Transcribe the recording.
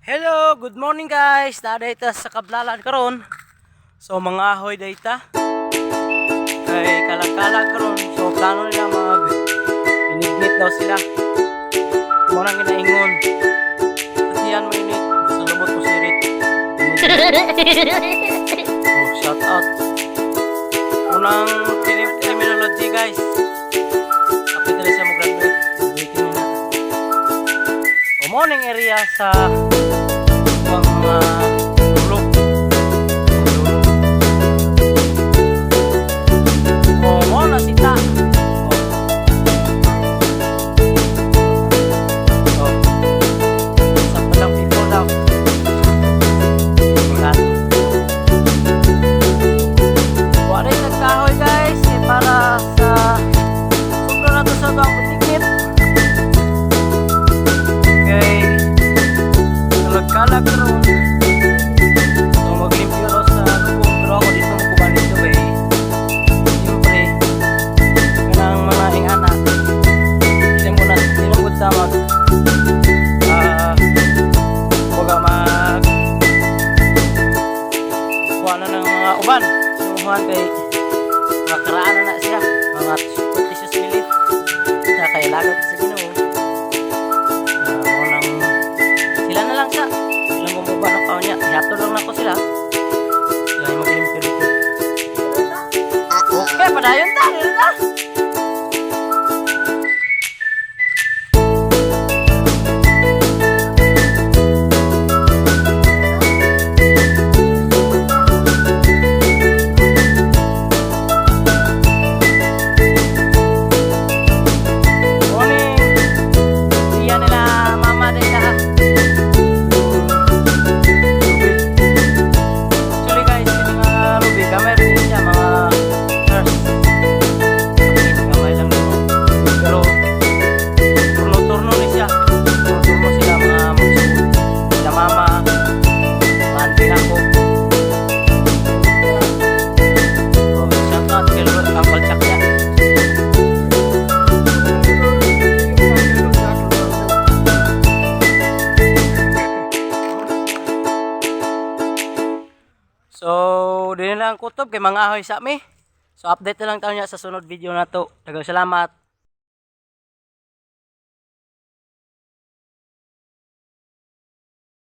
Hello, good morning guys. Nadayta sa kablalan karon. So mga ahoy dayta. Kay kalag-kalag karon. So plano nila mag inignit daw sila. Muna ginaingon. Tatiyan mo init. Sa lubot mo sirit. Oh, shout out. Morning area sa sa mag ah baga mag kuha na ng mga uban. Sumuhan kay mga karaan na na siya. Mga superstitious belief kaya kay lagat sa Ginoo. Ah, unang sila na lang sa ilang bumaba na kao niya. Ihato lang na ko sila. Maglimpyo dito okay padayon ta dito ta Din na lang kutob kay mga ahoy sa mi. So, update na lang tayo niya sa sunod video na to. Dagang salamat.